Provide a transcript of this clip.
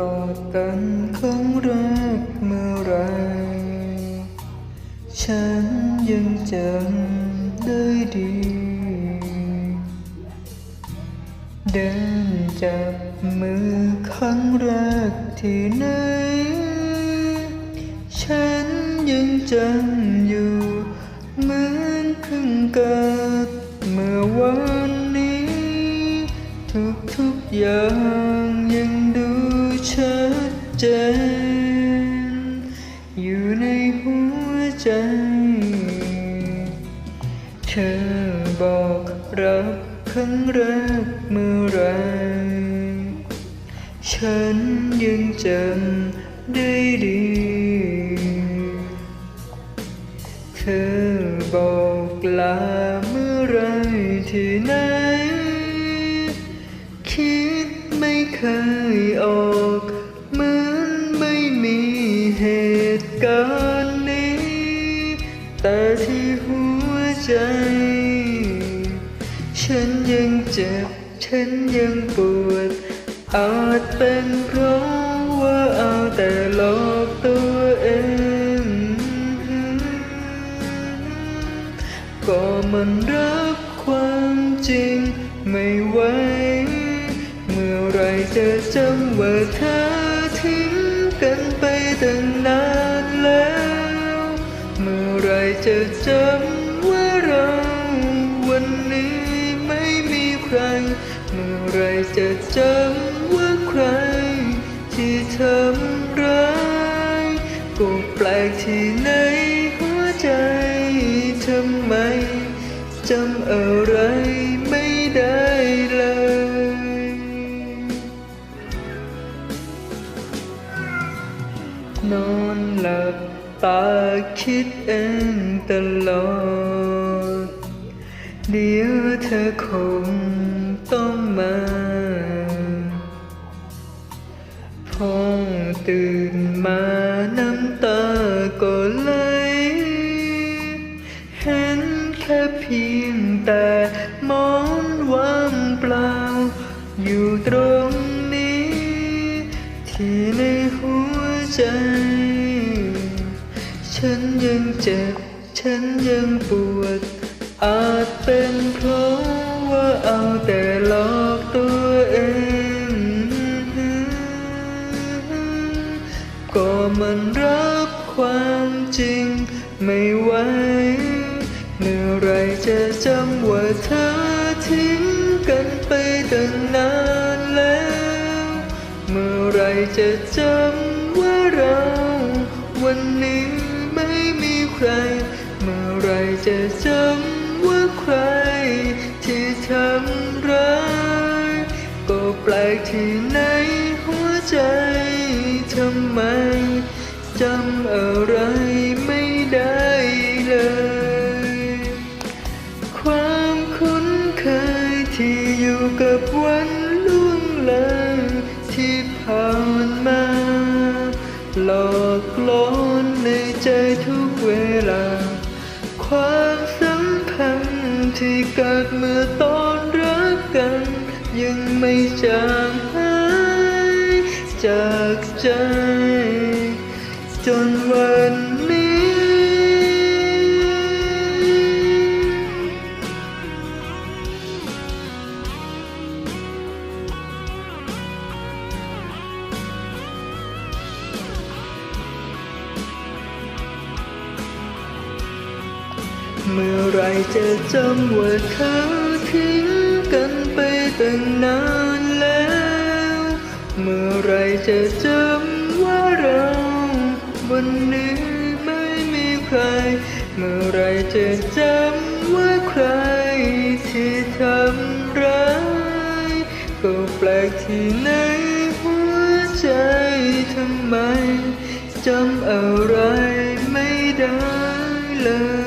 กอดกันครั้งแรกเมื่อไร ฉันยังจำได้ดี เดินจับมือครั้งแรกที่ไหน ฉันยังจำอยู่เหมือนเพิ่งเกิดเมื่อวันนี้ ทุกทุกๆอย่าง เจน อยู่ในหัวใจ เธอบอกรับครั้งแรกเมื่อไรฉันยังจำได้ดี เธอบอกลาเมื่อไรที่ไหน คิดไม่เคยออก ใจ ฉันยังเจ็บ ฉันยังปวด อาจเป็นเพราะว่าเอาแต่หลอกตัวเอง ก็มันรับความจริงไม่ไหว เมื่อไรจะจำว่าเธอทิ้งกันไปตั้งนานแล้ว เมื่อไรจะจำ เมื่อไรจะจำว่าใคร ที่ทำร้ายก็แปลกที่ไหนหัวใจทำไมจำอะไรไม่ได้เลยนอนหลับตาคิดเองตลอด เดี๋ยวเธอคง ต้องมาพอตื่นมาน้ำตาก็ไหลเห็นแค่เพียงแต่มอนว่างเปล่า อยู่ตรงนี้ ที่ในหัวใจ ฉันยังเจ็บ ฉันยังปวดอาจเป็นเพราะว่าเอาแต่ มันรับความจริงไม่ไหวเมื่อไรจะจำว่าเธอทิ้งกันไปตั้งนานแล้ว เมื่อไรจะจำว่าเรา วันนี้ไม่มีใคร เมื่อไรจะจำ อะไรไม่ได้เลย ความคุ้นเคยที่อยู่กับวันล่วงเลยที่ผ่านมาหลอกลอนในใจทุกเวลา ความสัมพันธ์ที่เกิดเมื่อตอนรักกัน ยังไม่จางหายจากใจ จนวันนี้ เมื่อไรจะจำว่าเธอทิ้งกันไปตั้งนานแล้ว เมื่อไรจะจำ วันนี้ไม่มีใคร เมื่อไรจะจำว่าใครที่ทำร้ายก็แปลกที่ในหัวใจทำไมจำอะไรไม่ได้เลย